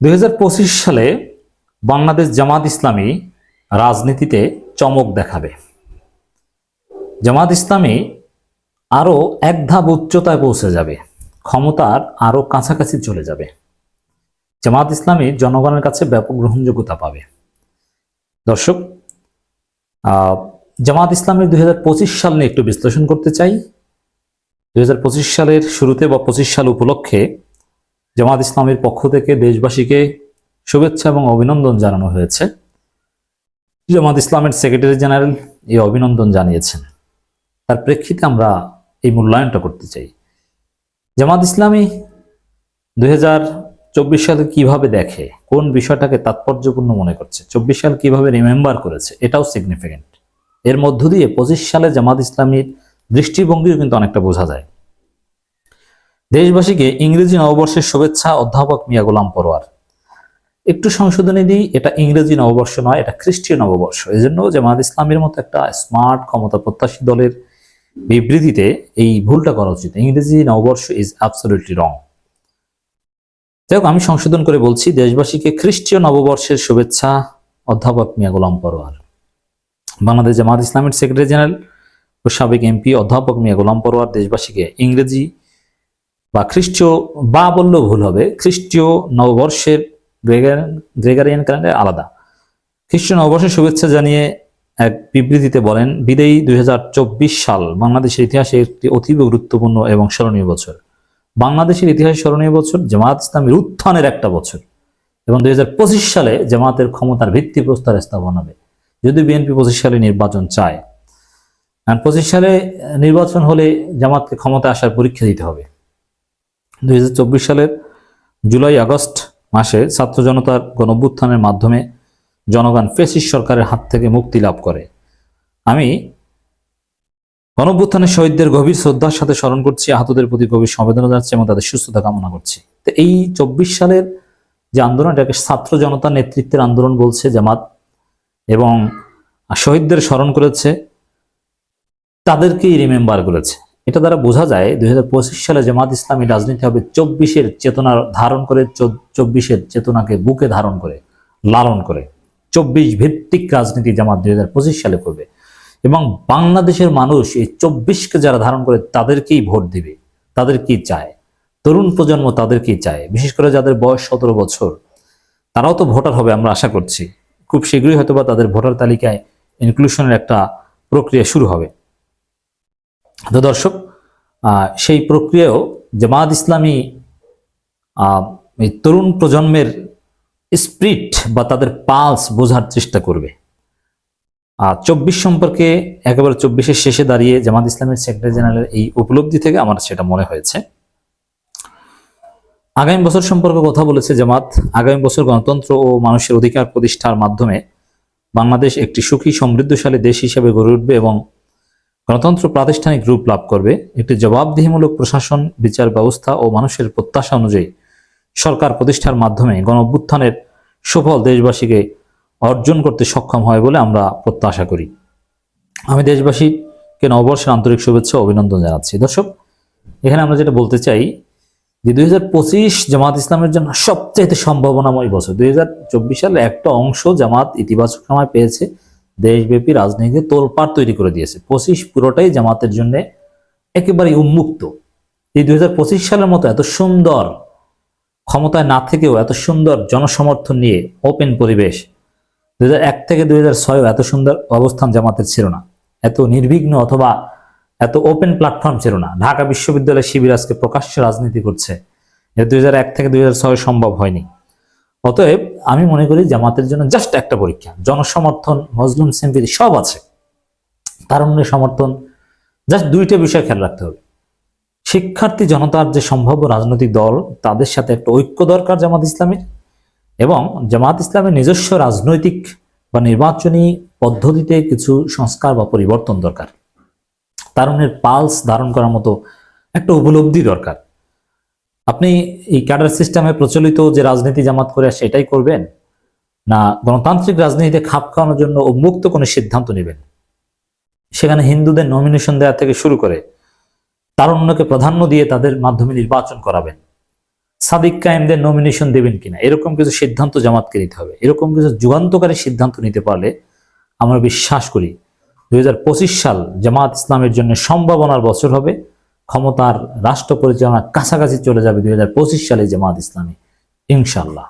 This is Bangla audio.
দুই হাজার পঁচিশ সালে বাংলাদেশ জামাত ইসলামী রাজনীতিতে চমক দেখাবে। জামাত ইসলামী আরও এক ধাপ উচ্চতায় পৌঁছে যাবে, ক্ষমতার আরও কাছাকাছি চলে যাবে। জামাত ইসলামী জনগণের কাছে ব্যাপক গ্রহণযোগ্যতা পাবে। দর্শক জামাত ইসলামের দুই হাজার পঁচিশ সাল নিয়ে একটু বিশ্লেষণ করতে চাই। দুই হাজার পঁচিশ সালের শুরুতে বা পঁচিশ সাল উপলক্ষে জামাত ইসলামের পক্ষ থেকে দেশবাসীকে শুভেচ্ছা এবং অভিনন্দন জানানো হয়েছে। জামাত ইসলামের সেক্রেটারি জেনারেল এই অভিনন্দন জানিয়েছেন। তার প্রেক্ষিতে আমরা এই মূল্যায়নটা করতে চাই। জামাত ইসলামী দুই চব্বিশ সালে কীভাবে দেখে? কোন বিষয়টাকে তাৎপর্যপূর্ণ মনে করছে? চব্বিশ সাল কীভাবে রিমেম্বার করেছে? এটাও সিগনিফিকেন্ট এর মধ্য দিয়ে পঁচিশ সালে জামাত ইসলামীর দৃষ্টিভঙ্গিও কিন্তু অনেকটা বোঝা যায়। দেশবাসীকে ইংরেজি নববর্ষের শুভেচ্ছা, অধ্যাপক মিয়া গোলাম পরোয়ার। একটু সংশোধনী দিই, এটা ইংরেজি নববর্ষ নয়, এটা খ্রিস্টীয় নববর্ষ। এই জন্য জামাত ইসলামের মতো একটা স্মার্ট ক্ষমতা প্রত্যাশী দলের বিবৃতিতে এই ভুলটা করা উচিত। ইংরেজি নববর্ষ ইজ অ্যাবসলিউটলি রং যাই আমি সংশোধন করে বলছি, দেশবাসীকে খ্রিস্টীয় নববর্ষের শুভেচ্ছা, অধ্যাপক মিয়া গোলাম পরোয়ার। বাংলাদেশ জামাত ইসলামের সেক্রেটারি জেনারেল ও সাবেক এমপি অধ্যাপক মিয়া গোলাম পরোয়ার দেশবাসীকে ইংরেজি বা খ্রিস্টীয় বা বললেও ভুল হবে, খ্রিস্টীয় নববর্ষের গ্রেগারিয়ান গ্রেগারিয়ান ক্যালেন্ডার আলাদা। খ্রিস্টীয় নববর্ষের শুভেচ্ছা জানিয়ে এক বিবৃতিতে বলেন, বিদেয়ী দুই হাজার চব্বিশ সাল, বাংলাদেশের ইতিহাসে একটি অতীব গুরুত্বপূর্ণ এবং স্মরণীয় বছর। বাংলাদেশের ইতিহাসে স্মরণীয় বছর জামাত ইসলামের উত্থানের একটা বছর এবং দুই হাজার পঁচিশ সালে জামাতের ক্ষমতার ভিত্তি প্রস্তর স্থাপন হবে। যদি বিএনপি পঁচিশ সালে নির্বাচন চায় পঁচিশ সালে নির্বাচন হলে জামাতকে ক্ষমতা আসার পরীক্ষা দিতে হবে। দুই হাজার চব্বিশ সালের জুলাই আগস্ট মাসে ছাত্র জনতার গণভ্যুত্থানের মাধ্যমে জনগণ ফেসিস সরকারের হাত থেকে মুক্তি লাভ করে। আমি গণভ্যুত্থানের শহীদদের গভীর শ্রদ্ধার সাথে স্মরণ করছি, আহতদের প্রতি গভীর সমবেদনা জানাচ্ছি এবং তাদের সুস্থতা কামনা করছি। তো এই চব্বিশ সালের যে আন্দোলন, এটাকে ছাত্র জনতার নেতৃত্বের আন্দোলন বলছে, জামাত, এবং শহীদদের স্মরণ করেছে, তাদেরকেই রিমেম্বার করেছে। এটা দ্বারা বোঝা যায় দুই হাজার পঁচিশ সালে জামাত ইসলামী রাজনীতি হবে চব্বিশের চেতনা ধারণ করে চব্বিশের চেতনাকে বুকে ধারণ করে, লালন করে। চব্বিশ ভিত্তিক রাজনীতি জামাত দু হাজার পঁচিশ সালে করবে। এবং বাংলাদেশের মানুষ এই চব্বিশকে যারা ধারণ করে, তাদেরকেই ভোট দিবে, তাদের কি চায়? তরুণ প্রজন্ম তাদেরকেই চায়? বিশেষ করে যাদের বয়স সতেরো বছর, তারাও তো ভোটার হবে আমরা আশা করছি। খুব শীঘ্রই হয়তোবা তাদের ভোটার তালিকায় ইনক্লুশনের একটা প্রক্রিয়া শুরু হবে। তো দর্শক সেই প্রক্রিয়াও জামাত ইসলামী এই তরুণ প্রজন্মের স্প্রিট বা তাদের পালস বোঝার চেষ্টা করবে। আর চব্বিশ সম্পর্কে একেবারে চব্বিশের শেষে দাঁড়িয়ে জামাত ইসলামের সেক্রেটারি জেনারেলের এই উপলব্ধি থেকে আমার সেটা মনে হয়েছে। আগামী বছর সম্পর্কে কথা বলেছে জামাত, আগামী বছর গণতন্ত্র ও মানুষের অধিকার প্রতিষ্ঠার মাধ্যমে বাংলাদেশ একটি সুখী, সমৃদ্ধশালী দেশ হিসেবে গড়ে উঠবে এবং গণতন্ত্র প্রাতিষ্ঠানিক রূপ লাভ করবে। একটি জবাবদিহিমূলক প্রশাসন, বিচার ব্যবস্থা ও মানুষের প্রত্যাশা অনুযায়ী সরকার প্রতিষ্ঠার মাধ্যমে গণ অভ্যুত্থানের সফল দেশবাসীকে অর্জন করতে সক্ষম হয় বলে আমরা প্রত্যাশা করি। আমি দেশবাসীকে নববর্ষের আন্তরিক শুভেচ্ছা অভিনন্দন জানাচ্ছি। দর্শক, এখানে আমরা যেটা বলতে চাই যে দুই হাজার পঁচিশ জামাত ইসলামের জন্য সবচাইতে সম্ভাবনাময় বছর। দুই হাজার চব্বিশ সালে একটা অংশ জামাত ইতিবাচক সময় পেয়েছে। দেশব্যাপী রাজনীতিতে তোলপাড় তৈরি করে দিয়েছে। পঁচিশ পুরোটাই জামাতের জন্য একেবারে উন্মুক্ত। এই দুই হাজার পঁচিশ সালের মতো এত সুন্দর ক্ষমতায় না থেকেও, এত সুন্দর জনসমর্থন নিয়ে ওপেন পরিবেশ, দুই এক থেকে দুই হাজার ছয় এত সুন্দর অবস্থান জামাতের ছিল না। এত নির্বিঘ্ন অথবা এত ওপেন প্ল্যাটফর্ম ছিল না। ঢাকা বিশ্ববিদ্যালয় শিবির আজকে প্রকাশ্য রাজনীতি করছে। দুই এক থেকে দুই হাজার ছয় সম্ভব হয়নি। অতএব আমি মনে করি জামাতের জন্য জাস্ট একটা পরীক্ষা। জনসমর্থন, মজলুম সিম্পিতি সব আছে। তারুণ্যের সমর্থন জাস্ট দুইটা বিষয় খেয়াল রাখতে হবে। শিক্ষার্থী জনতার যে সম্ভাব্য রাজনৈতিক দল, তাদের সাথে একটা ঐক্য দরকার জামাত ইসলামের এবং জামাত ইসলামের নিজস্ব রাজনৈতিক বা নির্বাচনী পদ্ধতিতে কিছু সংস্কার বা পরিবর্তন দরকার। তারুণের পালস ধারণ করার মতো একটা উপলব্ধি দরকার। আপনি এই ক্যাডার সিস্টেমে প্রচলিত যে রাজনীতি জামাত করে সেটাই করবেন না গণতান্ত্রিক রাজনীতিতে খাপ খাওয়ানোর জন্য উন্মুক্ত কোনো সিদ্ধান্ত নেবেন? সেখানে হিন্দুদের নমিনেশন দেওয়া থেকে শুরু করে তার অন্যকে প্রাধান্য দিয়ে তাদের মাধ্যমে নির্বাচন করাবেন। সাদিক কায়েমদের নমিনেশন দেবেন কিনা? এরকম কিছু সিদ্ধান্ত জামাতকে নিতে হবে। এরকম কিছু যুগান্তকারী সিদ্ধান্ত নিতে পারলে আমরা বিশ্বাস করি দু হাজার পঁচিশ সাল জামাত ইসলামের জন্য সম্ভাবনার বছর হবে। ক্ষমতার রাষ্ট্র পরিচালনার কাছাকাছি চলে যাবে দুই হাজার পঁচিশ সালে জামাত ইসলামী ইনশাল্লাহ